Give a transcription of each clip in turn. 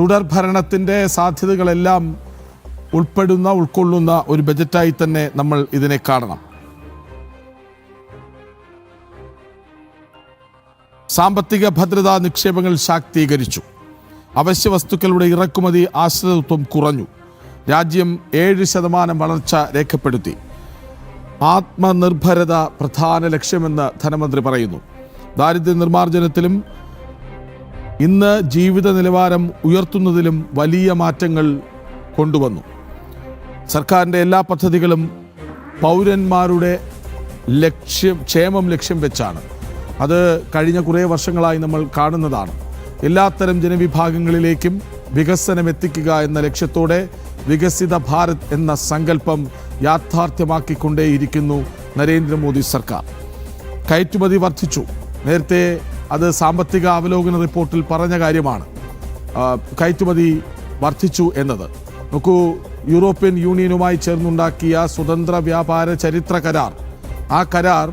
തുടർ ഭരണത്തിന്റെ സാധ്യതകളെല്ലാം ഉൾപ്പെടുന്ന ഉൾക്കൊള്ളുന്ന ഒരു ബജറ്റായി തന്നെ നമ്മൾ ഇതിനെ കാണണം. സാമ്പത്തിക ഭദ്രതാ നിക്ഷേപങ്ങൾ ശാക്തീകരിച്ചു. അവശ്യ വസ്തുക്കളുടെ ഇറക്കുമതി ആശ്രിതത്വം കുറഞ്ഞു. രാജ്യം ഏഴ് ശതമാനം വളർച്ച രേഖപ്പെടുത്തി. ആത്മനിർഭരത പ്രധാന ലക്ഷ്യമെന്ന് ധനമന്ത്രി പറയുന്നു. ദാരിദ്ര്യ നിർമ്മാർജനത്തിലും ഇന്ന് ജീവിത നിലവാരം ഉയർത്തുന്നതിലും വലിയ മാറ്റങ്ങൾ കൊണ്ടുവന്നു. സർക്കാരിന്റെ എല്ലാ പദ്ധതികളും പൗരന്മാരുടെ ലക്ഷ്യം ക്ഷേമം ലക്ഷ്യം വെച്ചാണ്. അത് കഴിഞ്ഞ കുറേ വർഷങ്ങളായി നമ്മൾ കാണുന്നതാണ്. എല്ലാത്തരം ജനവിഭാഗങ്ങളിലേക്കും വികസനം എത്തിക്കുക എന്ന ലക്ഷ്യത്തോടെ വികസിത ഭാരത് എന്ന സങ്കല്പം യാഥാർത്ഥ്യമാക്കിക്കൊണ്ടേയിരിക്കുന്നു നരേന്ദ്രമോദി സർക്കാർ. കയറ്റുമതി വർദ്ധിച്ചു. നേരത്തെ അത് സാമ്പത്തിക അവലോകന റിപ്പോർട്ടിൽ പറഞ്ഞ കാര്യമാണ്. കയറ്റുമതി വർദ്ധിച്ചു എന്നത്. നോക്കൂ യൂറോപ്യൻ യൂണിയനുമായി ചേർന്നുണ്ടാക്കിയ സ്വതന്ത്ര വ്യാപാര ചരിത്ര കരാർ. ആ കരാർ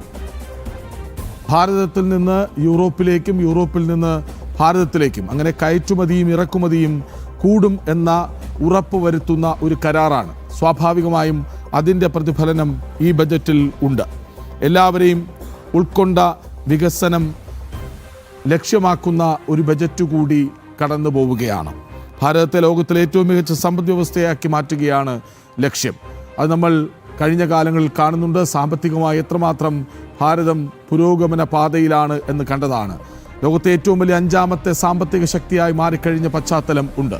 ഭാരതത്തിൽ നിന്ന് യൂറോപ്പിലേക്കും യൂറോപ്പിൽ നിന്ന് ഭാരതത്തിലേക്കും അങ്ങനെ കയറ്റുമതിയും ഇറക്കുമതിയും കൂടും എന്ന ഉറപ്പ് വരുത്തുന്ന ഒരു കരാറാണ്. സ്വാഭാവികമായും അതിന്റെ പ്രതിഫലനം ഈ ബജറ്റിൽ ഉണ്ട്. എല്ലാവരെയും ഉൾക്കൊണ്ട വികസനം ലക്ഷ്യമാക്കുന്ന ഒരു ബജറ്റ് കൂടി കടന്നു പോവുകയാണ്. ഭാരതത്തെ ലോകത്തിലെ ഏറ്റവും മികച്ച സമ്പദ് വ്യവസ്ഥയാക്കി മാറ്റുകയാണ് ലക്ഷ്യം. അത് നമ്മൾ കഴിഞ്ഞ കാലങ്ങളിൽ കാണുന്നുണ്ട്. സാമ്പത്തികമായി എത്രമാത്രം ഭാരതം പുരോഗമന പാതയിലാണ് എന്ന് കണ്ടതാണ്. ലോകത്തെ ഏറ്റവും വലിയ അഞ്ചാമത്തെ സാമ്പത്തിക ശക്തിയായി മാറിക്കഴിഞ്ഞ പശ്ചാത്തലം ഉണ്ട്.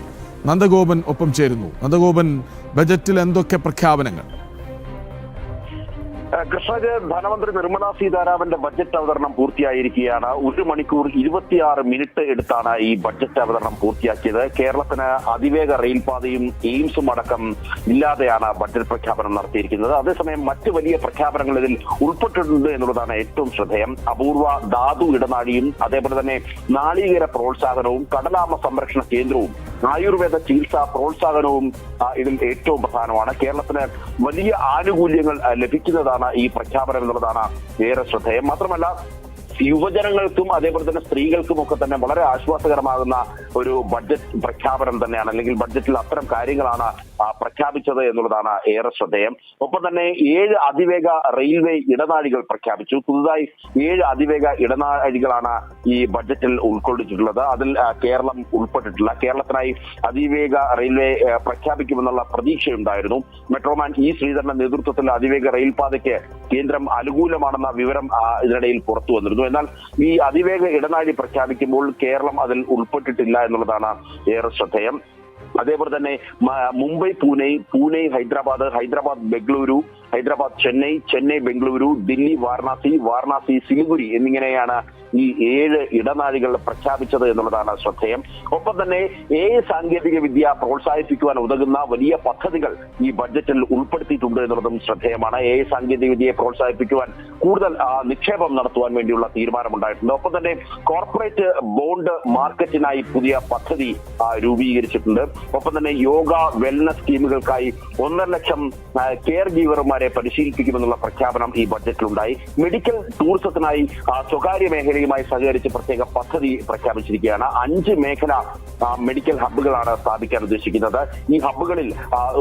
നന്ദഗോപൻ ഒപ്പം ചേരുന്നു. നന്ദഗോപൻ ബജറ്റിൽ എന്തൊക്കെ പ്രഖ്യാപനങ്ങൾ? കൃഷ്ണജ് ധനമന്ത്രി നിർമ്മല സീതാരാമന്റെ ബജറ്റ് അവതരണം പൂർത്തിയായിരിക്കുകയാണ്. ഒരു മണിക്കൂർ ഇരുപത്തിയാറ് മിനിറ്റ് എടുത്താണ് ഈ ബജറ്റ് അവതരണം പൂർത്തിയാക്കിയത്. കേരളത്തിന് അതിവേഗ റെയിൽപാതയും എയിംസും അടക്കം ഇല്ലാതെയാണ് ബജറ്റ് പ്രഖ്യാപനം നടത്തിയിരിക്കുന്നത്. അതേസമയം മറ്റ് വലിയ പ്രഖ്യാപനങ്ങൾ ഇതിൽ ഉൾപ്പെട്ടിട്ടുണ്ട് എന്നുള്ളതാണ് ഏറ്റവും ശ്രദ്ധേയം. അപൂർവ ധാതു ഇടനാഴിയും അതേപോലെ തന്നെ നാളികേര പ്രോത്സാഹനവും കടലാമ സംരക്ഷണ കേന്ദ്രവും ആയുർവേദ ചികിത്സാ പ്രോത്സാഹനവും ഇതിൽ ഏറ്റവും പ്രധാനമാണ്. കേരളത്തിന് വലിയ ആനുകൂല്യങ്ങൾ ആ, ലഭിക്കുന്നതാണ് ഈ പ്രഖ്യാപനം എന്നുള്ളതാണ് ഏറെ ശ്രദ്ധേയം. മാത്രമല്ല യുവജനങ്ങൾക്കും അതേപോലെ തന്നെ സ്ത്രീകൾക്കും ഒക്കെ തന്നെ വളരെ ആശ്വാസകരമാകുന്ന ഒരു ബഡ്ജറ്റ് പ്രഖ്യാപനം തന്നെയാണ് അല്ലെങ്കിൽ ബഡ്ജറ്റിൽ അത്തരം കാര്യങ്ങളാണ് പ്രഖ്യാപിച്ചത് എന്നുള്ളതാണ് ഏറെ ശ്രദ്ധേയം. ഒപ്പം തന്നെ ഏഴ് അതിവേഗ റെയിൽവേ ഇടനാഴികൾ പ്രഖ്യാപിച്ചു. പുതുതായി ഏഴ് അതിവേഗ ഇടനാഴികളാണ് ഈ ബഡ്ജറ്റിൽ ഉൾക്കൊള്ളിച്ചിട്ടുള്ളത്. അതിൽ കേരളം ഉൾപ്പെട്ടിട്ടില്ല. കേരളത്തിനായി അതിവേഗ റെയിൽവേ പ്രഖ്യാപിക്കുമെന്നുള്ള പ്രതീക്ഷയുണ്ടായിരുന്നു. മെട്രോമാൻ ഇ ശ്രീധരന്റെ നേതൃത്വത്തിൽ അതിവേഗ റെയിൽപാതയ്ക്ക് കേന്ദ്രം അനുകൂലമാണെന്ന വിവരം ഇതിനിടയിൽ പുറത്തു വന്നിരുന്നു എന്നാൽ ഈ അതിവേഗ ഇടനാഴി പ്രഖ്യാപിക്കുമ്പോൾ കേരളം അതിൽ ഉൾപ്പെട്ടിട്ടില്ല എന്നുള്ളതാണ് ഏറെ ശ്രദ്ധേയം. അതേപോലെ തന്നെ മുംബൈ പൂനെ പൂനെ ഹൈദരാബാദ് ഹൈദരാബാദ് ബംഗളൂരു ഹൈദരാബാദ് ചെന്നൈ ചെന്നൈ ബംഗളൂരു ദില്ലി വാരണാസി വാരണാസി സിലിഗുരി എന്നിങ്ങനെയാണ് ഈ ഏഴ് ഇടനാഴികൾ പ്രഖ്യാപിച്ചത് എന്നുള്ളതാണ് ശ്രദ്ധേയം. ഒപ്പം തന്നെ ഏ സാങ്കേതിക വിദ്യ പ്രോത്സാഹിപ്പിക്കുവാൻ ഉതകുന്ന വലിയ പദ്ധതികൾ ഈ ബഡ്ജറ്റിൽ ഉൾപ്പെടുത്തിയിട്ടുണ്ട് എന്നുള്ളതും ശ്രദ്ധേയമാണ്. ഏ സാങ്കേതിക വിദ്യയെ പ്രോത്സാഹിപ്പിക്കുവാൻ കൂടുതൽ നിക്ഷേപം നടത്തുവാൻ വേണ്ടിയുള്ള തീരുമാനമുണ്ടായിട്ടുണ്ട്. ഒപ്പം തന്നെ കോർപ്പറേറ്റ് ബോണ്ട് മാർക്കറ്റിനായി പുതിയ പദ്ധതി രൂപീകരിച്ചിട്ടുണ്ട്. ഒപ്പം തന്നെ യോഗ വെൽനസ് സ്കീമുകൾക്കായി ഒന്നര ലക്ഷം കെയർ ഗീവർമാരെ പരിശീലിപ്പിക്കുമെന്നുള്ള പ്രഖ്യാപനം ഈ ബഡ്ജറ്റിലുണ്ടായി. മെഡിക്കൽ ടൂറിസത്തിനായി സ്വകാര്യ മേഖലയുമായി സഹകരിച്ച് പ്രത്യേക പദ്ധതി പ്രഖ്യാപിച്ചിരിക്കുകയാണ്. അഞ്ച് മേഖല മെഡിക്കൽ ഹബ്ബുകളാണ് സ്ഥാപിക്കാൻ ഉദ്ദേശിക്കുന്നത്. ഈ ഹബ്ബുകളിൽ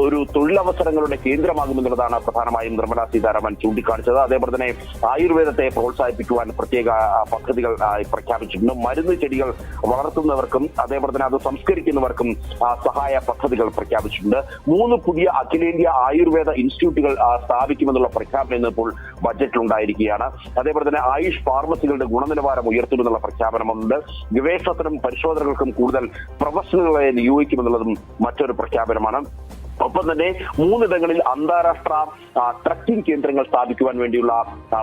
ഒരു തൊഴിലവസരങ്ങളുടെ കേന്ദ്രമാകുമെന്നുള്ളതാണ് പ്രധാനമായും നിർമ്മല സീതാരാമൻ ചൂണ്ടിക്കാണിച്ചത്. അതേപോലെ തന്നെ ആയുർവേദത്തെ പ്രോത്സാഹിപ്പിക്കുവാൻ പ്രത്യേക പദ്ധതികൾ പ്രഖ്യാപിച്ചിട്ടുണ്ട്. മരുന്ന് ചെടികൾ വളർത്തുന്നവർക്കും അതേപോലെ തന്നെ അത് സംസ്കരിക്കുന്നവർക്കും സഹായ പദ്ധതികൾ പ്രഖ്യാപിച്ചിട്ടുണ്ട്. മൂന്ന് പുതിയ അഖിലേന്ത്യാ ആയുർവേദ ഇൻസ്റ്റിറ്റ്യൂട്ടുകൾ സ്ഥാപിക്കുമെന്നുള്ള പ്രഖ്യാപനം ഇപ്പോൾ ബജറ്റിൽ ഉണ്ടായിരിക്കുകയാണ് അതേപോലെ തന്നെ ആയുഷ് ഫാർമസികളുടെ ഗുണനിലവാരം ഉയർത്തുമെന്നുള്ള പ്രഖ്യാപനമുണ്ട്. ഗവേഷണത്തിനും പരിശോധനകൾക്കും കൂടുതൽ പ്രൊഫഷണലുകളെ നിയോഗിക്കുമെന്നുള്ളതും മറ്റൊരു പ്രഖ്യാപനമാണ്. ഒപ്പം തന്നെ മൂന്നിടങ്ങളിൽ അന്താരാഷ്ട്ര ട്രക്കിംഗ് കേന്ദ്രങ്ങൾ സ്ഥാപിക്കുവാൻ വേണ്ടിയുള്ള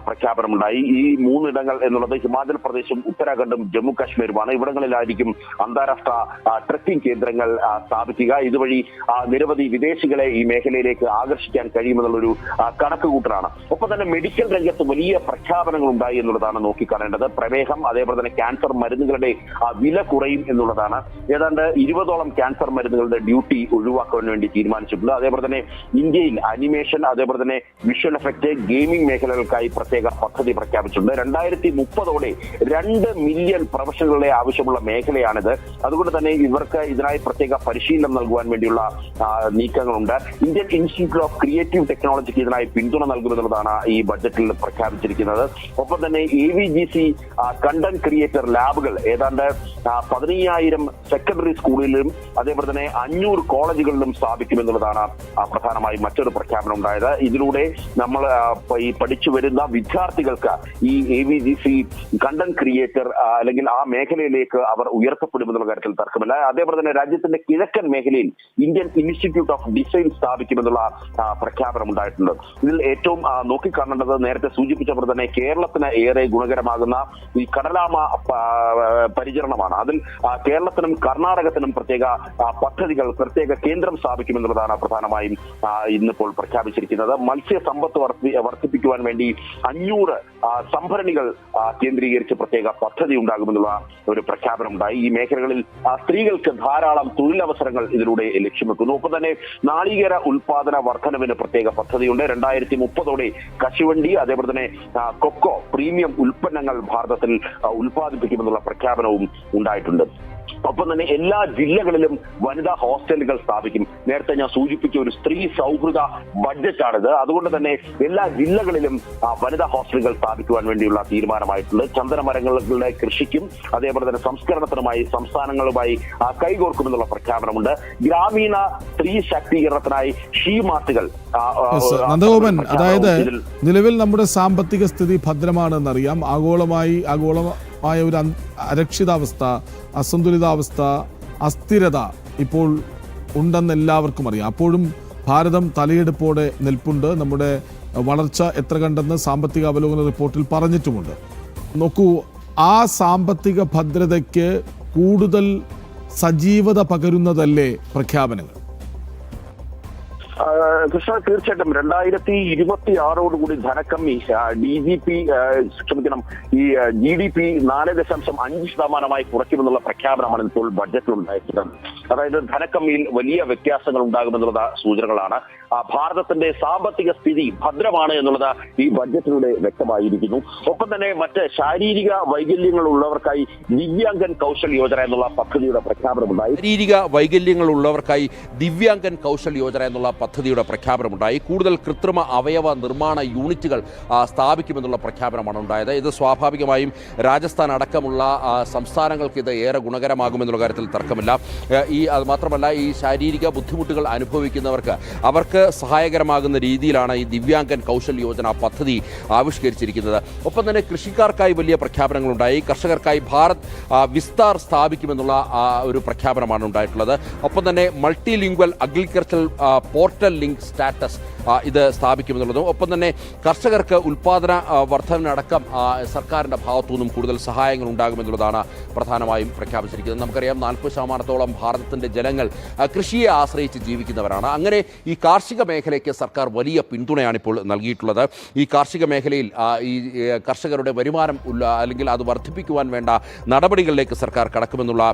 പ്രഖ്യാപനമുണ്ടായി. ഈ മൂന്നിടങ്ങൾ എന്നുള്ളത് ഹിമാചൽ പ്രദേശും ഉത്തരാഖണ്ഡും ജമ്മു കാശ്മീരുമാണ്. ഇവിടങ്ങളിലായിരിക്കും അന്താരാഷ്ട്ര ട്രക്കിംഗ് കേന്ദ്രങ്ങൾ സ്ഥാപിക്കുക. ഇതുവഴി നിരവധി വിദേശികളെ ഈ മേഖലയിലേക്ക് ആകർഷിക്കാൻ കഴിയുമെന്നുള്ളൊരു കണക്കുകൂട്ടലാണ്. ഒപ്പം തന്നെ മെഡിക്കൽ രംഗത്ത് വലിയ പ്രഖ്യാപനങ്ങൾ ഉണ്ടായി എന്നുള്ളതാണ് നോക്കിക്കാണേണ്ടത്. പ്രമേഹം അതേപോലെ തന്നെ ക്യാൻസർ മരുന്നുകളുടെ വില കുറയും എന്നുള്ളതാണ്. ഏതാണ്ട് ഇരുപതോളം ക്യാൻസർ മരുന്നുകളുടെ ഡ്യൂട്ടി ഒഴിവാക്കാൻ വേണ്ടി തീരുമാനിച്ചിട്ടുണ്ട്. അതേപോലെ തന്നെ ഇന്ത്യയിൽ അനിമേഷൻ അതേപോലെ തന്നെ വിഷ്വൽ എഫക്ട് ഗെയിമിംഗ് മേഖലകൾക്കായി പ്രത്യേക പദ്ധതി പ്രഖ്യാപിച്ചിട്ടുണ്ട്. രണ്ടായിരത്തി മുപ്പതോടെ രണ്ട് മില്യൺ പ്രൊഫഷണലുകളെ ആവശ്യമുള്ള മേഖലയാണിത്. അതുകൊണ്ട് തന്നെ ഇവർക്ക് ഇതിനായി പ്രത്യേക പരിശീലനം നൽകുവാൻ വേണ്ടിയുള്ള നീക്കങ്ങളുണ്ട്. ഇന്ത്യൻ ഇൻസ്റ്റിറ്റ്യൂട്ട് ഓഫ് ക്രിയേറ്റീവ് ടെക്നോളജിക്ക് ഇതിനായി പിന്തുണ നൽകുമെന്നുള്ളതാണ് ഈ ബഡ്ജറ്റിൽ പ്രഖ്യാപിച്ചിരിക്കുന്നത്. ഒപ്പം തന്നെ A V G C content creator ലാബുകൾ ഏതാണ്ട് പതിനയ്യായിരം സെക്കൻഡറി സ്കൂളിലും അതേപോലെ തന്നെ അഞ്ഞൂറ് കോളേജുകളിലും സ്ഥാപിക്കുമെന്നുള്ളതാണ് പ്രധാനമായും മറ്റൊരു പ്രഖ്യാപനം ഉണ്ടായത്. ഇതിലൂടെ നമ്മൾ ഈ പഠിച്ചു വരുന്ന വിദ്യാർത്ഥികൾക്ക് ഈ A V G C content creator അല്ലെങ്കിൽ ആ മേഖലയിലേക്ക് അവർ ഉയർത്തപ്പെടുമെന്നുള്ള കാര്യത്തിൽ തർക്കമില്ല. അതേപോലെ തന്നെ രാജ്യത്തിന്റെ കിഴക്കൻ മേഖലയിൽ ഇന്ത്യൻ ഇൻസ്റ്റിറ്റ്യൂട്ട് ഓഫ് ഡിസൈൻ സ്ഥാപിക്കുമെന്നുള്ള പ്രഖ്യാപനം ഉണ്ടായിട്ടുണ്ട്. ഇതിൽ ഏറ്റവും നോക്കിക്കാണേണ്ടത് നേരത്തെ സൂചിപ്പിച്ച പോലെ തന്നെ കേരളത്തിന് ഏറെ ഗുണകരമാകുന്ന ഈ കടലാമ പരിചരണമാണ്. അതിൽ കേരളത്തിനും കർണാടകത്തിനും പ്രത്യേക പദ്ധതികൾ പ്രത്യേക കേന്ദ്രം സ്ഥാപിക്കുമെന്നുള്ളതാണ് പ്രധാനമായും ഇന്നിപ്പോൾ പ്രഖ്യാപിച്ചിരിക്കുന്നത്. മത്സ്യ സമ്പത്ത് വർദ്ധി- വർദ്ധിപ്പിക്കുവാൻ വേണ്ടി അഞ്ഞൂറ് സംഭരണികൾ കേന്ദ്രീകരിച്ച് പ്രത്യേക പദ്ധതി ഉണ്ടാകുമെന്നുള്ള ഒരു പ്രഖ്യാപനം ഉണ്ടായി ഈ മേഖലകളിൽ സ്ത്രീകൾക്ക് ധാരാളം തൊഴിലവസരങ്ങൾ ഇതിലൂടെ ലക്ഷ്യം വെക്കുന്നു ഒപ്പം തന്നെ നാളികേര ഉൽപാദന വർധനവിന് പ്രത്യേക പദ്ധതിയുണ്ട്. രണ്ടായിരത്തി മുപ്പതോടെ കശുവണ്ടി അതേപോലെ തന്നെ കൊക്കോ പ്രീമിയം ഉൽപ്പന്നങ്ങൾ ഭാരതത്തിൽ ഉൽപ്പാദിപ്പിക്കുമെന്നുള്ള പ്രഖ്യാപനവും ഉണ്ടായിട്ടുണ്ട്. ഒപ്പം തന്നെ എല്ലാ ജില്ലകളിലും വനിതാ ഹോസ്റ്റലുകൾ സ്ഥാപിക്കും. നേരത്തെ ഞാൻ സൂചിപ്പിച്ച ഒരു സ്ത്രീ സൗഹൃദ ബഡ്ജറ്റാണിത്. അതുകൊണ്ട് തന്നെ എല്ലാ ജില്ലകളിലും വനിതാ ഹോസ്റ്റലുകൾ സ്ഥാപിക്കുവാൻ വേണ്ടിയുള്ള തീരുമാനമായിട്ടുണ്ട്. ചന്ദനമരങ്ങളുടെ കൃഷിക്കും അതേപോലെ തന്നെ സംസ്കരണത്തിനുമായി സംസ്ഥാനങ്ങളുമായി കൈകോർക്കുമെന്നുള്ള പ്രഖ്യാപനമുണ്ട്. ഗ്രാമീണ സ്ത്രീ ശാക്തീകരണത്തിനായി ഷീ മാർട്ടുകൾ ആ, ആ, Yes, ആ, നന്ദഗോപൻ അതായത് നിലവിൽ നമ്മുടെ സാമ്പത്തിക സ്ഥിതി ഭദ്രമാണെന്നറിയാം. ആഗോളമായി ആഗോളമായ ഒരു അരക്ഷിതാവസ്ഥ അസന്തുലിതാവസ്ഥ അസ്ഥിരത ഇപ്പോൾ ഉണ്ടെന്ന് എല്ലാവർക്കും അറിയാം. അപ്പോഴും ഭാരതം തലയെടുപ്പോടെ നിൽപ്പുണ്ട്. നമ്മുടെ വളർച്ച എത്ര കണ്ടെന്ന് സാമ്പത്തിക അവലോകന റിപ്പോർട്ടിൽ പറഞ്ഞിട്ടുമുണ്ട്. നോക്കൂ ആ സാമ്പത്തിക ഭദ്രതയ്ക്ക് കൂടുതൽ സജീവത പകരുന്നതല്ലേ പ്രഖ്യാപനങ്ങൾ? കൃഷ്ണ തീർച്ചയായിട്ടും രണ്ടായിരത്തി ഇരുപത്തി ആറോടുകൂടി ധനക്കമ്മി ഡി ജി പി ക്ഷമിക്കണം ഈ ജി ഡി പി നാല് ദശാംശം അഞ്ച് ശതമാനമായി കുറയ്ക്കുമെന്നുള്ള പ്രഖ്യാപനമാണ് ഇപ്പോൾ ബഡ്ജറ്റിൽ ഉണ്ടായിട്ടുള്ളത് അതായത് ധനക്കമ്മിയിൽ വലിയ വ്യത്യാസങ്ങൾ ഉണ്ടാകുമെന്നുള്ള സൂചനകളാണ്. ഭാരതത്തിന്റെ സാമ്പത്തിക സ്ഥിതി ഭദ്രമാണ് എന്നുള്ളത് ഈ ബഡ്ജറ്റിലൂടെ വ്യക്തമായിരിക്കുന്നു. ഒപ്പം തന്നെ മറ്റ് ശാരീരിക വൈകല്യങ്ങൾ ഉള്ളവർക്കായി ദിവ്യാംഗൻ കൗശൽ യോജന എന്നുള്ള പദ്ധതിയുടെ പ്രഖ്യാപനമുണ്ടായി. ശാരീരിക വൈകല്യങ്ങൾ ഉള്ളവർക്കായി ദിവ്യാംഗൻ കൗശൽ യോജന എന്നുള്ള പദ്ധതിയുടെ പ്രഖ്യാപനമുണ്ടായി. കൂടുതൽ കൃത്രിമ അവയവ നിർമ്മാണ യൂണിറ്റുകൾ സ്ഥാപിക്കുമെന്നുള്ള പ്രഖ്യാപനമാണ് ഉണ്ടായത്. ഇത് സ്വാഭാവികമായും രാജസ്ഥാൻ അടക്കമുള്ള സംസ്ഥാനങ്ങൾക്ക് ഇത് ഏറെ ഗുണകരമാകുമെന്നുള്ള കാര്യത്തിൽ തർക്കമില്ല. ഈ അത് മാത്രമല്ല ഈ ശാരീരിക ബുദ്ധിമുട്ടുകൾ അനുഭവിക്കുന്നവർക്ക് അവർക്ക് സഹായകരമാകുന്ന രീതിയിലാണ് ഈ ദിവ്യാംഗൻ കൗശൽ യോജന പദ്ധതി ആവിഷ്കരിച്ചിരിക്കുന്നത്. ഒപ്പം തന്നെ കൃഷിക്കാർക്കായി വലിയ പ്രഖ്യാപനങ്ങളുണ്ടായി. കർഷകർക്കായി ഭാരത് വിസ്താർ സ്ഥാപിക്കുമെന്നുള്ള ഒരു പ്രഖ്യാപനമാണ് ഉണ്ടായിട്ടുള്ളത്. ഒപ്പം തന്നെ multilingual agricultural portal link status ആ, ഇത് സ്ഥാപിക്കുമെന്നുള്ളതും. ഒപ്പം തന്നെ കർഷകർക്ക് ഉൽപ്പാദന വർധനടക്കം സർക്കാരിന്റെ ഭാഗത്തു നിന്നും കൂടുതൽ സഹായങ്ങൾ ഉണ്ടാകുമെന്നുള്ളതാണ് പ്രധാനമായും പ്രഖ്യാപിച്ചിരിക്കുന്നത്. നമുക്കറിയാം നാൽപ്പത് ശതമാനത്തോളം ഭാരതത്തിന്റെ ജനങ്ങൾ കൃഷിയെ ആശ്രയിച്ച് ജീവിക്കുന്നവരാണ്. അങ്ങനെ ഈ കാർഷിക മേഖലയ്ക്ക് സർക്കാർ വലിയ പിന്തുണയാണ് ഇപ്പോൾ നൽകിയിട്ടുള്ളത്. ഈ കാർഷിക മേഖലയിൽ ഈ കർഷകരുടെ വരുമാനം അല്ലെങ്കിൽ അത് വർദ്ധിപ്പിക്കുവാൻ വേണ്ട നടപടികളിലേക്ക് സർക്കാർ കടക്കുമെന്നുള്ള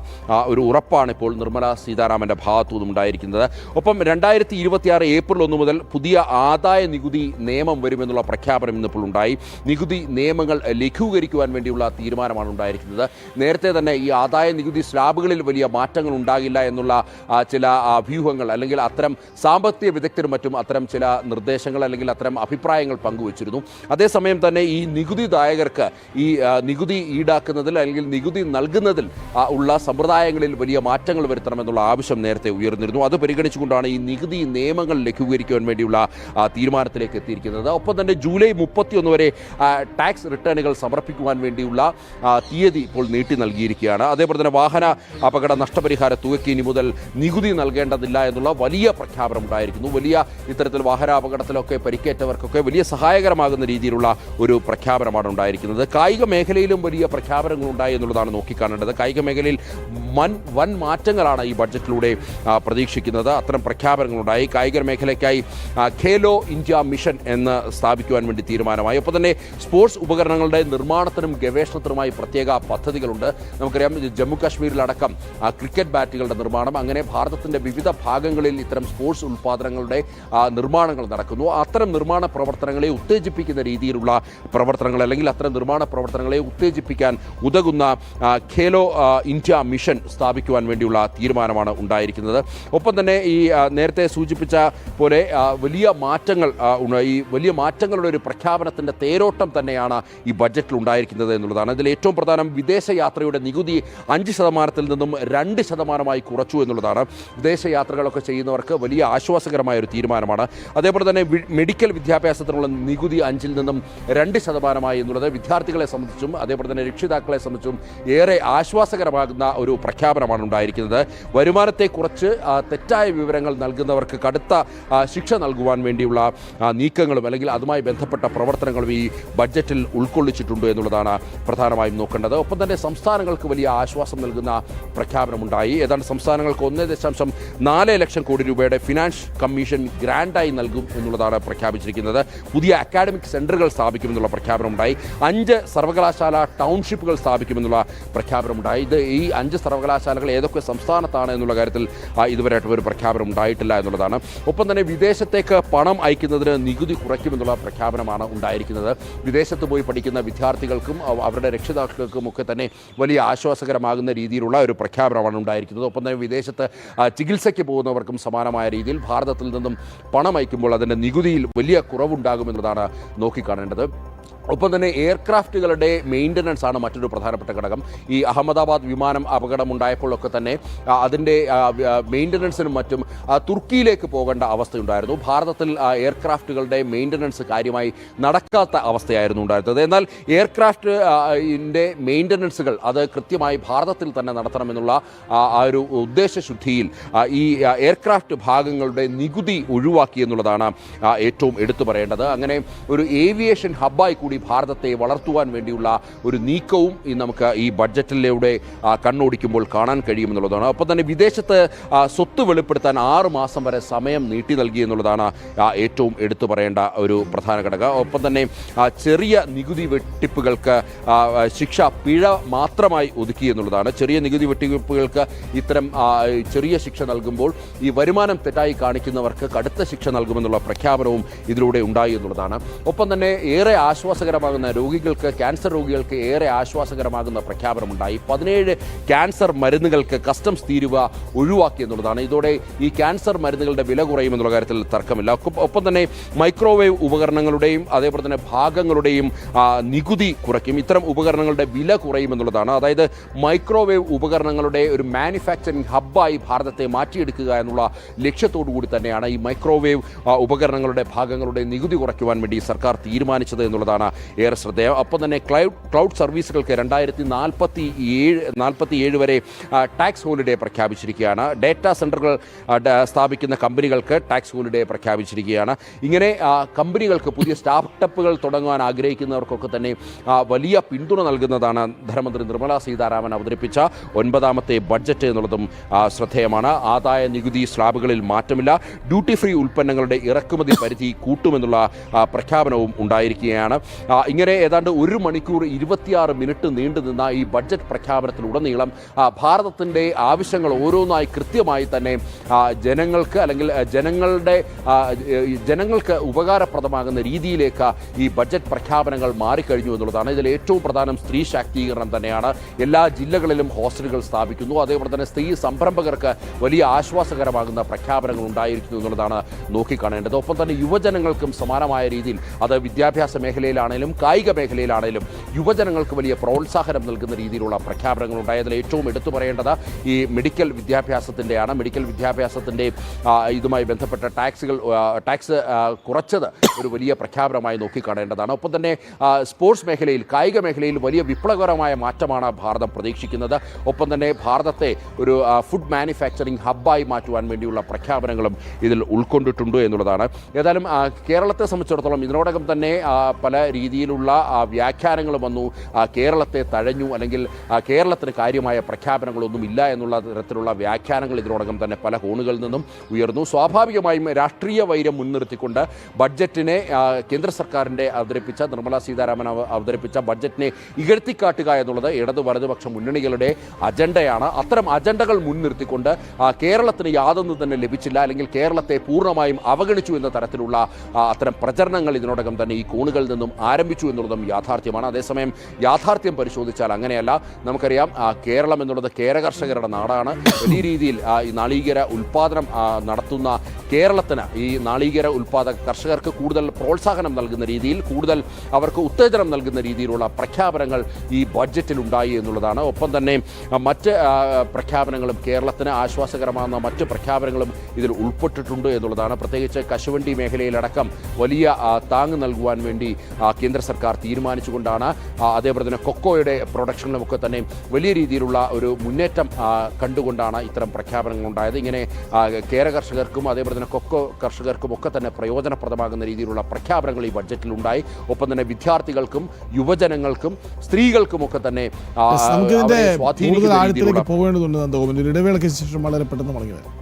ഒരു ഉറപ്പാണ് ഇപ്പോൾ നിർമ്മല സീതാരാമന്റെ ഭാഗത്തു നിന്നും ഉണ്ടായിരിക്കുന്നത് ഒപ്പം രണ്ടായിരത്തി ഇരുപത്തിയാറ് ഏപ്രിൽ ഒന്ന് മുതൽ പുതിയ ആദായ നികുതി നിയമം വരുമെന്നുള്ള പ്രഖ്യാപനം ഇന്നിപ്പോൾ ഉണ്ടായി. നികുതി നിയമങ്ങൾ ലഘൂകരിക്കുവാൻ വേണ്ടിയുള്ള തീരുമാനമാണ് ഉണ്ടായിരിക്കുന്നത്. നേരത്തെ തന്നെ ഈ ആദായ നികുതി സ്ലാബുകളിൽ വലിയ മാറ്റങ്ങൾ ഉണ്ടാകില്ല എന്നുള്ള ചില വ്യൂഹങ്ങൾ അല്ലെങ്കിൽ അത്തരം സാമ്പത്തിക വിദഗ്ധരും മറ്റും അത്തരം ചില നിർദ്ദേശങ്ങൾ അല്ലെങ്കിൽ അത്തരം അഭിപ്രായങ്ങൾ പങ്കുവച്ചിരുന്നു. അതേസമയം തന്നെ ഈ നികുതിദായകർക്ക് ഈ നികുതി ഈടാക്കുന്നതിൽ അല്ലെങ്കിൽ നികുതി നൽകുന്നതിൽ ഉള്ള സമ്പ്രദായങ്ങളിൽ വലിയ മാറ്റങ്ങൾ വരുത്തണമെന്നുള്ള ആവശ്യം നേരത്തെ ഉയർന്നിരുന്നു. അത് പരിഗണിച്ചുകൊണ്ടാണ് ഈ നികുതി നിയമങ്ങൾ ലഘൂകരിക്കുവാൻ വേണ്ടിയുള്ള തീരുമാനത്തിലേക്ക് എത്തിയിരിക്കുന്നത്. ഒപ്പം തന്നെ ജൂലൈ മുപ്പത്തിയൊന്ന് വരെ ടാക്സ് റിട്ടേണുകൾ സമർപ്പിക്കുവാൻ വേണ്ടിയുള്ള തീയതി ഇപ്പോൾ നീട്ടി നൽകിയിരിക്കുകയാണ്. അതേപോലെ തന്നെ വാഹന അപകട നഷ്ടപരിഹാര തുകയ്ക്ക് ഇനി മുതൽ നികുതി നൽകേണ്ടതില്ല എന്നുള്ള വലിയ പ്രഖ്യാപനം ഉണ്ടായിരിക്കുന്നു. വലിയ ഇത്തരത്തിൽ വാഹന അപകടത്തിലൊക്കെ പരിക്കേറ്റവർക്കൊക്കെ വലിയ സഹായകരമാകുന്ന രീതിയിലുള്ള ഒരു പ്രഖ്യാപനമാണ് ഉണ്ടായിരിക്കുന്നത്. കായിക മേഖലയിലും വലിയ പ്രഖ്യാപനങ്ങൾ ഉണ്ടായി എന്നുള്ളതാണ് നോക്കിക്കാണേണ്ടത്. കായിക മേഖലയിൽ വൻ വൻ മാറ്റങ്ങളാണ് ഈ ബഡ്ജറ്റിലൂടെ പ്രതീക്ഷിക്കുന്നത്. അത്തരം പ്രഖ്യാപനങ്ങളുണ്ടായി. കായിക മേഖലയ്ക്കായി ഖേലോ ഇന്ത്യ മിഷൻ എന്ന് സ്ഥാപിക്കുവാൻ വേണ്ടി തീരുമാനമായി. ഒപ്പം തന്നെ സ്പോർട്സ് ഉപകരണങ്ങളുടെ നിർമ്മാണത്തിനും ഗവേഷണത്തിനുമായി പ്രത്യേക പദ്ധതികളുണ്ട്. നമുക്കറിയാം ജമ്മു കാശ്മീരിലടക്കം ക്രിക്കറ്റ് ബാറ്റുകളുടെ നിർമ്മാണം അങ്ങനെ ഭാരതത്തിന്റെ വിവിധ ഭാഗങ്ങളിൽ ഇത്തരം സ്പോർട്സ് ഉൽപ്പാദനങ്ങളുടെ നിർമ്മാണങ്ങൾ നടക്കുന്നു. അത്തരം നിർമ്മാണ പ്രവർത്തനങ്ങളെ ഉത്തേജിപ്പിക്കുന്ന രീതിയിലുള്ള പ്രവർത്തനങ്ങൾ അല്ലെങ്കിൽ അത്തരം നിർമ്മാണ പ്രവർത്തനങ്ങളെ ഉത്തേജിപ്പിക്കാൻ ഉതകുന്ന ഖേലോ ഇന്ത്യ മിഷൻ സ്ഥാപിക്കുവാൻ വേണ്ടിയുള്ള തീരുമാനമാണ് ഉണ്ടായിരിക്കുന്നത്. ഒപ്പം തന്നെ ഈ നേരത്തെ സൂചിപ്പിച്ച പോലെ ആ, മാറ്റങ്ങൾ ഈ വലിയ മാറ്റങ്ങളുടെ ഒരു പ്രഖ്യാപനത്തിന്റെ തേരോട്ടം തന്നെയാണ് ഈ ബഡ്ജറ്റിൽ ഉണ്ടായിരിക്കുന്നത് എന്നുള്ളതാണ്. അതിൽ ഏറ്റവും പ്രധാനം വിദേശയാത്രയുടെ നികുതി അഞ്ച് ശതമാനത്തിൽ നിന്നും രണ്ട് ശതമാനമായി കുറച്ചു എന്നുള്ളതാണ്. വിദേശയാത്രകളൊക്കെ ചെയ്യുന്നവർക്ക് വലിയ ആശ്വാസകരമായ ഒരു തീരുമാനമാണ്. അതേപോലെ തന്നെ മെഡിക്കൽ വിദ്യാഭ്യാസത്തിനുള്ള നികുതി അഞ്ചിൽ നിന്നും രണ്ട് ശതമാനമായി എന്നുള്ളത് വിദ്യാർത്ഥികളെ സംബന്ധിച്ചും അതേപോലെ തന്നെ രക്ഷിതാക്കളെ സംബന്ധിച്ചും ഏറെ ആശ്വാസകരമാകുന്ന ഒരു പ്രഖ്യാപനമാണ് ഉണ്ടായിരിക്കുന്നത്. വരുമാനത്തെക്കുറിച്ച് തെറ്റായ വിവരങ്ങൾ നൽകുന്നവർക്ക് കടുത്ത ശിക്ഷ നൽകുവാൻ വേണ്ടിയുള്ള നീക്കങ്ങളും അല്ലെങ്കിൽ അതുമായി ബന്ധപ്പെട്ട പ്രവർത്തനങ്ങളും ഈ ബഡ്ജറ്റിൽ ഉൾക്കൊള്ളിച്ചിട്ടുണ്ട് എന്നുള്ളതാണ് പ്രധാനമായും നോക്കേണ്ടത്. ഒപ്പം തന്നെ സംസ്ഥാനങ്ങൾക്ക് വലിയ ആശ്വാസം നൽകുന്ന പ്രഖ്യാപനമുണ്ടായി. ഏതാണ്ട് സംസ്ഥാനങ്ങൾക്ക് ഒന്ന് ദശാംശം നാല് ലക്ഷം കോടി രൂപയുടെ ഫിനാൻസ് കമ്മീഷൻ ഗ്രാൻഡായി നൽകും എന്നുള്ളതാണ് പ്രഖ്യാപിച്ചിരിക്കുന്നത്. പുതിയ അക്കാഡമിക് സെന്ററുകൾ സ്ഥാപിക്കുമെന്നുള്ള പ്രഖ്യാപനമുണ്ടായി. അഞ്ച് സർവകലാശാല ടൗൺഷിപ്പുകൾ സ്ഥാപിക്കുമെന്നുള്ള പ്രഖ്യാപനമുണ്ടായി. ഇത് ഈ അഞ്ച് സർവകലാശാലകൾ ഏതൊക്കെ സംസ്ഥാനത്താണ് എന്നുള്ള കാര്യത്തിൽ ഇതുവരെയായിട്ടും ഒരു പ്രഖ്യാപനം ഉണ്ടായിട്ടില്ല എന്നുള്ളതാണ്. ഒപ്പം തന്നെ വിദേശത്തേക്ക് പണം അയക്കുന്നതിന് നികുതി കുറയ്ക്കുമെന്നുള്ള പ്രഖ്യാപനമാണ് ഉണ്ടായിരിക്കുന്നത്. വിദേശത്ത് പോയി പഠിക്കുന്ന വിദ്യാർത്ഥികൾക്കും അവരുടെ രക്ഷിതാക്കൾക്കും ഒക്കെ തന്നെ വലിയ ആശ്വാസകരമാകുന്ന രീതിയിലുള്ള ഒരു പ്രഖ്യാപനമാണ് ഉണ്ടായിരിക്കുന്നത്. ഒപ്പം തന്നെ വിദേശത്ത് ചികിത്സയ്ക്ക് പോകുന്നവർക്കും സമാനമായ രീതിയിൽ ഭാരതത്തിൽ നിന്നും പണം അയക്കുമ്പോൾ അതിന്റെ നികുതിയിൽ വലിയ കുറവുണ്ടാകുമെന്നതാണ് നോക്കിക്കാണേണ്ടത്. ഒപ്പം തന്നെ എയർക്രാഫ്റ്റുകളുടെ മെയിന്റനൻസ് ആണ് മറ്റൊരു പ്രധാനപ്പെട്ട ഘടകം. ഈ അഹമ്മദാബാദ് വിമാനം അപകടമുണ്ടായപ്പോഴൊക്കെ തന്നെ അതിന്റെ മെയിന്റനൻസിനും മറ്റും തുർക്കിയിലേക്ക് പോകേണ്ട അവസ്ഥയുണ്ടായിരുന്നു. ഭാരതത്തിൽ എയർക്രാഫ്റ്റുകളുടെ മെയിന്റനൻസ് കാര്യമായി നടക്കാത്ത അവസ്ഥയായിരുന്നു ഉണ്ടായിരുന്നത്. എന്നാൽ എയർക്രാഫ്റ്റ് ഇന്റെ മെയിന്റനൻസുകൾ അത് കൃത്യമായി ഭാരതത്തിൽ തന്നെ നടത്തണമെന്നുള്ള ആ ഒരു ഉദ്ദേശശുദ്ധിയിൽ ഈ എയർക്രാഫ്റ്റ് ഭാഗങ്ങളുടെ നികുതി ഒഴിവാക്കി എന്നുള്ളതാണ് ഏറ്റവും എടുത്തു പറയേണ്ടത്. അങ്ങനെ ഒരു ഏവിയേഷൻ ഹബ്ബായി കൂടി ഭാരതത്തെ വളർത്തുവാൻ വേണ്ടിയുള്ള ഒരു നീക്കവും ഈ നമുക്ക് ഈ ബഡ്ജറ്റിലൂടെ കണ്ണോടിക്കുമ്പോൾ കാണാൻ കഴിയുമെന്നുള്ളതാണ്. ഒപ്പം തന്നെ വിദേശത്ത് സ്വത്ത് വെളിപ്പെടുത്താൻ ആറ് മാസം വരെ സമയം നീട്ടി നൽകി എന്നുള്ളതാണ് ഏറ്റവും എടുത്തു പറയേണ്ട ഒരു പ്രധാന ഘടകം. ഒപ്പം തന്നെ ചെറിയ നികുതി വെട്ടിപ്പുകൾക്ക് ശിക്ഷ പിഴ മാത്രമായി ഒതുക്കി എന്നുള്ളതാണ്. ചെറിയ നികുതി വെട്ടിപ്പുകൾക്ക് ഇത്തരം ചെറിയ ശിക്ഷ നൽകുമ്പോൾ ഈ വരുമാനം തെറ്റായി കാണിക്കുന്നവർക്ക് കടുത്ത ശിക്ഷ നൽകുമെന്നുള്ള പ്രഖ്യാപനവും ഇതിലൂടെ ഉണ്ടായി എന്നുള്ളതാണ്. ഒപ്പം തന്നെ ഏറെ ആശ്വാസകരമാകുന്ന രോഗികൾക്ക് ക്യാൻസർ രോഗികൾക്ക് ഏറെ ആശ്വാസകരമാകുന്ന പ്രഖ്യാപനമുണ്ടായി. പതിനേഴ് ക്യാൻസർ മരുന്നുകൾക്ക് കസ്റ്റംസ് തീരുവ ഒഴിവാക്കി എന്നുള്ളതാണ്. ഇതോടെ ഈ ക്യാൻസർ മരുന്നുകളുടെ വില കുറയുമെന്നുള്ള കാര്യത്തിൽ തർക്കമില്ല. ഒപ്പം- തന്നെ മൈക്രോവേവ് ഉപകരണങ്ങളുടെയും അതേപോലെ തന്നെ ഭാഗങ്ങളുടെയും നികുതി കുറയ്ക്കും. ഇത്തരം ഉപകരണങ്ങളുടെ വില കുറയുമെന്നുള്ളതാണ് അതായത് മൈക്രോവേവ് ഉപകരണങ്ങളുടെ ഒരു മാനുഫാക്ചറിംഗ് ഹബ്ബായി ഭാരതത്തെ മാറ്റിയെടുക്കുക എന്നുള്ള ലക്ഷ്യത്തോടു കൂടി തന്നെയാണ് ഈ മൈക്രോവേവ് ഉപകരണങ്ങളുടെ ഭാഗങ്ങളുടെ നികുതി കുറയ്ക്കുവാൻ വേണ്ടി സർക്കാർ തീരുമാനിച്ചത് എന്നുള്ളതാണ് ഏറെ ശ്രദ്ധേയം. ഒപ്പം തന്നെ ക്ലൗഡ് ക്ലൗഡ് സർവീസുകൾക്ക് രണ്ടായിരത്തി നാൽപ്പത്തി ഏഴ് നാൽപ്പത്തി ഏഴ് വരെ ടാക്സ് ഹോളിഡേ പ്രഖ്യാപിച്ചിരിക്കുകയാണ്. ഡേറ്റാ സെന്ററുകൾ സ്ഥാപിക്കുന്ന കമ്പനികൾക്ക് ടാക്സ് ഹോളിഡേ പ്രഖ്യാപിച്ചിരിക്കുകയാണ്. ഇങ്ങനെ കമ്പനികൾക്ക് പുതിയ സ്റ്റാർട്ടപ്പുകൾ തുടങ്ങുവാൻ ആഗ്രഹിക്കുന്നവർക്കൊക്കെ തന്നെ വലിയ പിന്തുണ നൽകുന്നതാണ് ധനമന്ത്രി നിർമ്മല സീതാരാമൻ അവതരിപ്പിച്ച ഒൻപതാമത്തെ ബഡ്ജറ്റ് എന്നുള്ളതും ശ്രദ്ധേയമാണ്. ആദായ നികുതി സ്ലാബുകളിൽ മാറ്റമില്ല. ഡ്യൂട്ടി ഫ്രീ ഉൽപ്പന്നങ്ങളുടെ ഇറക്കുമതി പരിധി കൂട്ടുമെന്നുള്ള പ്രഖ്യാപനവും ഉണ്ടായിരിക്കുകയാണ്. ഇങ്ങനെ ഏതാണ്ട് ഒരു മണിക്കൂർ ഇരുപത്തിയാറ് മിനിറ്റ് നീണ്ടുനിന്ന ഈ ബഡ്ജറ്റ് പ്രഖ്യാപനത്തിലുടനീളം ഭാരതത്തിന്റെ ആവശ്യങ്ങൾ ഓരോന്നായി കൃത്യമായി തന്നെ ജനങ്ങൾക്ക് അല്ലെങ്കിൽ ജനങ്ങളുടെ ജനങ്ങൾക്ക് ഉപകാരപ്രദമാകുന്ന രീതിയിലേക്ക് ഈ ബഡ്ജറ്റ് പ്രഖ്യാപനങ്ങൾ മാറിക്കഴിഞ്ഞു എന്നുള്ളതാണ് ഇതിൽ ഏറ്റവും പ്രധാനം സ്ത്രീ ശാക്തീകരണം തന്നെയാണ്. എല്ലാ ജില്ലകളിലും ഹോസ്റ്റലുകൾ സ്ഥാപിക്കുന്നു. അതേപോലെ തന്നെ സ്ത്രീ സംരംഭകർക്ക് വലിയ ആശ്വാസകരമാകുന്ന പ്രഖ്യാപനങ്ങൾ ഉണ്ടായിരിക്കുന്നു എന്നുള്ളതാണ് നോക്കിക്കാണേണ്ടത്. ഒപ്പം തന്നെ യുവജനങ്ങൾക്കും സമാനമായ രീതിയിൽ അത് വിദ്യാഭ്യാസ മേഖലയിലാണേലും കായിക മേഖലയിലാണെങ്കിലും യുവജനങ്ങൾക്ക് വലിയ പ്രോത്സാഹനം നൽകുന്ന രീതിയിലുള്ള പ്രഖ്യാപനങ്ങൾ ഉണ്ടായതിൽ ഏറ്റവും എടുത്തു പറയേണ്ടത് ഈ മെഡിക്കൽ വിദ്യാഭ്യാസത്തിന്റെയാണ്. മെഡിക്കൽ വിദ്യാഭ്യാസത്തിന്റെ ഇതുമായി ബന്ധപ്പെട്ട ടാക്സുകൾ ടാക്സ് കുറച്ചത് ഒരു വലിയ പ്രഖ്യാപനമായി നോക്കിക്കാണേണ്ടതാണ്. ഒപ്പം തന്നെ സ്പോർട്സ് മേഖലയിൽ കായിക മേഖലയിൽ വലിയ വിപ്ലവകരമായ മാറ്റമാണ് ഭാരതം പ്രതീക്ഷിക്കുന്നത്. ഒപ്പം തന്നെ ഭാരതത്തെ ഒരു ഫുഡ് മാനുഫാക്ചറിംഗ് ഹബ്ബായി മാറ്റുവാൻ വേണ്ടിയുള്ള പ്രഖ്യാപനങ്ങളും ഇതിൽ ഉൾക്കൊണ്ടിട്ടുണ്ട് എന്നുള്ളതാണ്. ഏതായാലും കേരളത്തെ സംബന്ധിച്ചിടത്തോളം ഇതിനോടകം തന്നെ പല രീതിയിലുള്ള വ്യാഖ്യാനങ്ങൾ വന്നു കേരളത്തെ തഴഞ്ഞു അല്ലെങ്കിൽ കേരളത്തിന് കാര്യമായ പ്രഖ്യാപനങ്ങളൊന്നും ഇല്ല എന്നുള്ള തരത്തിലുള്ള വ്യാഖ്യാനങ്ങൾ ഇതിനോടകം തന്നെ പല കോണുകളിൽ നിന്നും ഉയർന്നു. സ്വാഭാവികമായും രാഷ്ട്രീയ വൈരം മുൻനിർത്തിക്കൊണ്ട് ബഡ്ജറ്റിനെ കേന്ദ്ര സർക്കാരിന്റെ അവതരിപ്പിച്ച നിർമ്മല സീതാരാമൻ അവ- അവതരിപ്പിച്ച ബഡ്ജറ്റിനെ ഇകഴ്ത്തിക്കാട്ടുക എന്നുള്ളത് ഇടതു വലതുപക്ഷ മുന്നണികളുടെ അജണ്ടയാണ്. അത്തരം അജണ്ടകൾ മുൻനിർത്തിക്കൊണ്ട് കേരളത്തിന് യാതൊന്നും തന്നെ ലഭിച്ചില്ല അല്ലെങ്കിൽ കേരളത്തെ പൂർണമായും അവഗണിച്ചു എന്ന തരത്തിലുള്ള അത്തരം പ്രചരണങ്ങൾ ഇതിനോടകം തന്നെ ഈ കോണുകളിൽ നിന്നും ആരംഭിച്ചു എന്നുള്ളതും യാഥാർത്ഥ്യമാണ്. അതേസമയം യാഥാർത്ഥ്യം പരിശോധിച്ചാൽ അങ്ങനെയല്ല. നമുക്കറിയാം കേരളം എന്നുള്ളത് കേരകർഷകരുടെ നാടാണ്. വലിയ രീതിയിൽ ഈ നാളികേര ഉൽപ്പാദനം നടത്തുന്ന കേരളത്തിന് ഈ നാളികേര ഉൽപ്പാദക കർഷകർക്ക് കൂടുതൽ പ്രോത്സാഹനം നൽകുന്ന രീതിയിൽ കൂടുതൽ അവർക്ക് ഉത്തേജനം നൽകുന്ന രീതിയിലുള്ള പ്രഖ്യാപനങ്ങൾ ഈ ബഡ്ജറ്റിൽ ഉണ്ടായി എന്നുള്ളതാണ്. ഒപ്പം തന്നെ മറ്റ് പ്രഖ്യാപനങ്ങളും കേരളത്തിന് ആശ്വാസകരമാകുന്ന മറ്റ് പ്രഖ്യാപനങ്ങളും ഇതിൽ ഉൾപ്പെട്ടിട്ടുണ്ട് എന്നുള്ളതാണ്. പ്രത്യേകിച്ച് കശുവണ്ടി മേഖലയിലടക്കം വലിയ താങ് താങ്ങ് നൽകുവാൻ വേണ്ടി കേന്ദ്ര സർക്കാർ തീരുമാനിച്ചുകൊണ്ടാണ് അതേപോലെ തന്നെ കൊക്കോയുടെ പ്രൊഡക്ഷനിലുമൊക്കെ തന്നെ വലിയ രീതിയിലുള്ള ഒരു മുന്നേറ്റം കണ്ടുകൊണ്ടാണ് ഇത്തരം പ്രഖ്യാപനങ്ങൾ ഉണ്ടായത് ഇങ്ങനെ കേര കർഷകർക്കും അതേപോലെ തന്നെ കൊക്കോ കർഷകർക്കും ഒക്കെ തന്നെ പ്രയോജനപ്രദമാകുന്ന രീതിയിലുള്ള പ്രഖ്യാപനങ്ങൾ ഈ ബഡ്ജറ്റിൽ ഉണ്ടായി ഒപ്പം തന്നെ വിദ്യാർത്ഥികൾക്കും യുവജനങ്ങൾക്കും സ്ത്രീകൾക്കും ഒക്കെ തന്നെ നമുക്കിതിന്റെ കൂടുതൽ സ്വാധീനിക്കുന്ന ആഴത്തിലേക്ക് രീതിയിലുള്ള പോകേണ്ടതുണ്ട് ഇടവേളയ്ക്ക് ശേഷം വളരെ പെട്ടെന്ന് മടങ്ങി വരാം.